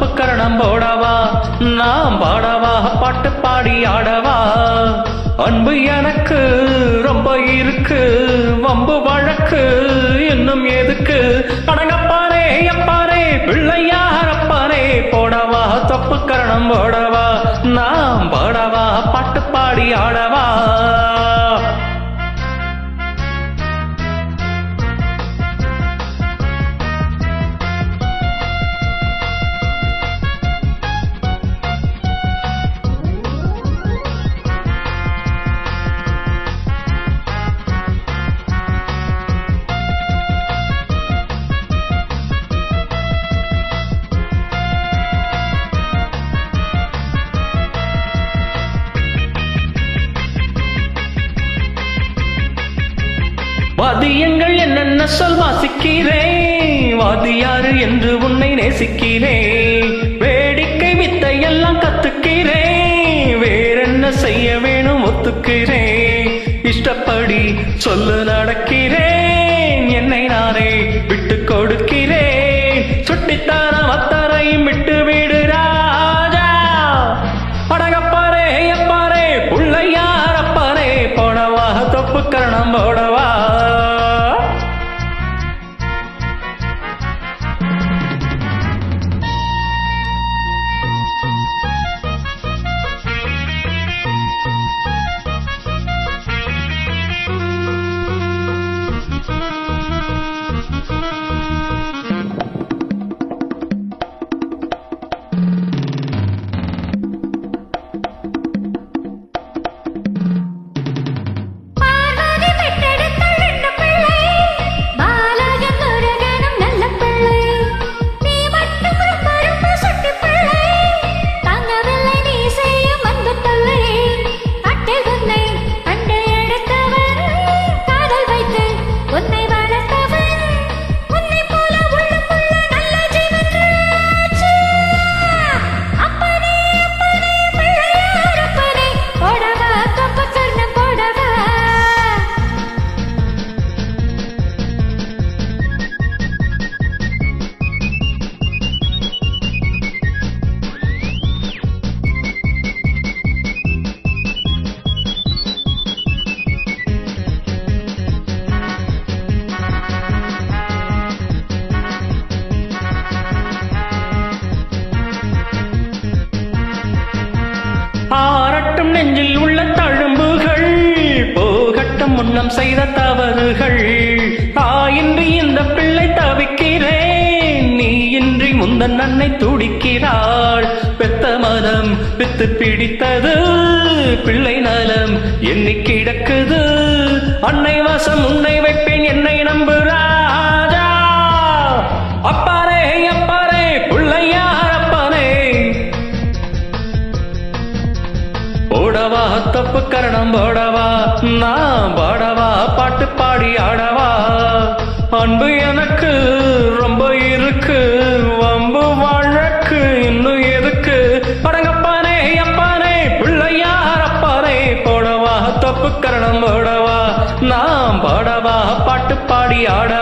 கரணம் போடவா? நாம் பாடவா பாட்டு பாடி ஆடவா? அன்பு எனக்கு ரொம்ப இருக்கு. வம்பு வழக்கு இன்னும் எதுக்கு? அடங்கப்பாரே அப்பாரே பிள்ளையார் அப்பாரே போடவா? தொப்பு கரணம் போடவா? நாம் பாடவா பாட்டு பாடி ஆடவா? வாதியங்கள் என்னென்ன சொல் வாசிக்கிறேன் வாதியாரு என்று உன்னை நேசிக்கிறேன் வேடிக்கை வித்தை எல்லாம் கத்துக்கிறேன் வேறென்ன செய்ய வேணும் ஒத்துக்கிறேன் இஷ்டப்படி சொல்லு நடக்கிறேன் என்னை நானே விட்டு கொடுக்கிறேன் சுட்டித்தான மத்தரையும் விட்டு வீடு ராஜா. அடகப்பாரே அப்பாரே புள்ளையார் போனவாக தொப்பு கரணம் போட ஆரட்டும் நெஞ்சில் உள்ள தழும்புகள். போகட்டும் முன்னம் செய்த தவறுகள். தாயின்றி இந்த பிள்ளை தவிக்கிறேன். நீ இன்றி முந்தன் அன்னை துடிக்கிறாள். பெத்த மனம் பித்து பிடித்தது. பிள்ளை நலம் எண்ணி கிடக்குது. அன்னை வாசம் உன்னை வைப்பேன் என்னை நம்பு நான் பாடவா பாட்டு பாடி ஆடவா? அன்பு எனக்கு ரொம்ப இருக்கு வம்பு வழக்கு இன்னும் எதுக்கு? படங்கப்பானே அப்பானே பிள்ளையார் அப்பானே போடவா தப்பு கரணம் போடவா? நான் பாடவா பாட்டு பாடி ஆடவா?